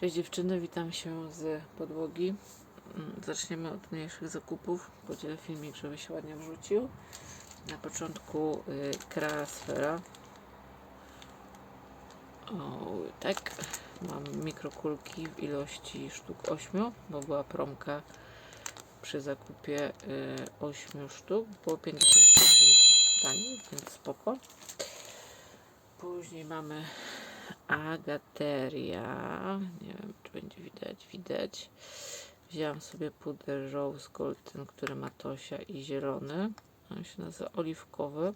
Cześć dziewczyny, witam się z podłogi. Mm, Zaczniemy od mniejszych zakupów. Podzielę filmik, żeby się ładnie wrzucił. Na początku y, kreasfera. O, tak. Mam mikrokulki w ilości sztuk 8, bo była promka przy zakupie y, 8 sztuk. Było 50% taniej, więc spoko. Później mamy Agateria. Nie wiem, czy będzie widać. Widać. Wzięłam sobie puder Rose Gold, ten, który ma Tosia i zielony. On się nazywa oliwkowy.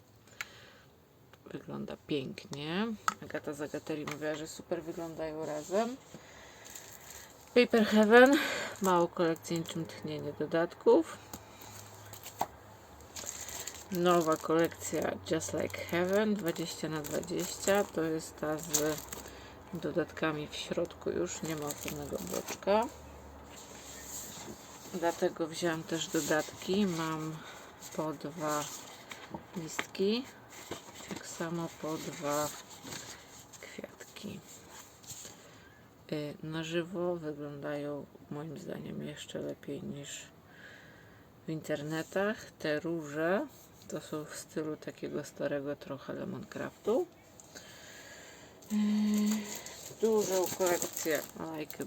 Wygląda pięknie. Agata z Agaterii mówiła, że super wyglądają razem. Paper Heaven. Mało kolekcji, niczym tchnienie dodatków. Nowa kolekcja Just Like Heaven 20 na 20 to jest ta z dodatkami w środku. Już nie ma osobnego bloczka dlatego wziąłem też dodatki. Mam po dwa listki. Tak samo po dwa kwiatki. Y, na żywo wyglądają moim zdaniem jeszcze lepiej niż w internetach. Te róże to są w stylu takiego starego trochę Lemoncraftu. Yy, Dużą kolekcję like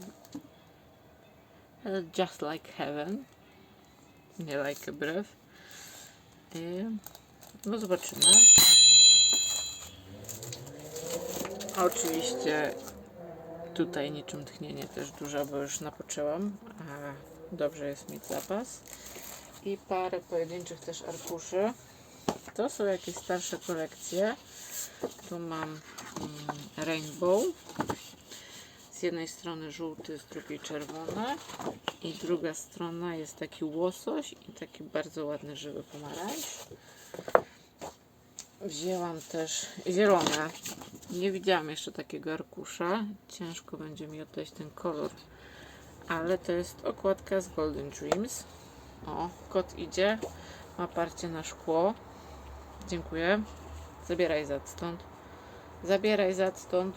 a, Just Like Heaven. Nie Like a Breath. No zobaczymy. Oczywiście tutaj niczym tchnienie też dużo, bo już napoczęłam. A dobrze jest mieć zapas i parę pojedynczych też arkuszy. To są jakieś starsze kolekcje. Tu mam mm, Rainbow. Z jednej strony żółty, z drugiej czerwony. I druga strona jest taki łosoś i taki bardzo ładny żywy pomarańcz. Wzięłam też zielone. Nie widziałam jeszcze takiego arkusza. Ciężko będzie mi oddać ten kolor. Ale to jest okładka z Golden Dreams. O, kot idzie. Ma parcie na szkło. Dziękuję. Zabieraj zad stąd. Zabieraj zad stąd.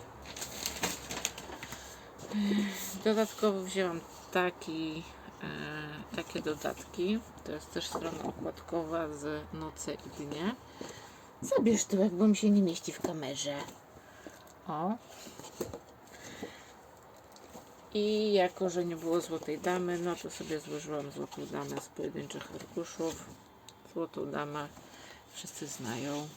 Dodatkowo wzięłam taki, e, takie dodatki. To jest też strona okładkowa z Noce i Dnie. Zabierz tyłek, bo mi się nie mieści w kamerze. O. I jako, że nie było złotej damy, no to sobie złożyłam złotą damę z pojedynczych arkuszów. Złotą damę wszyscy znają.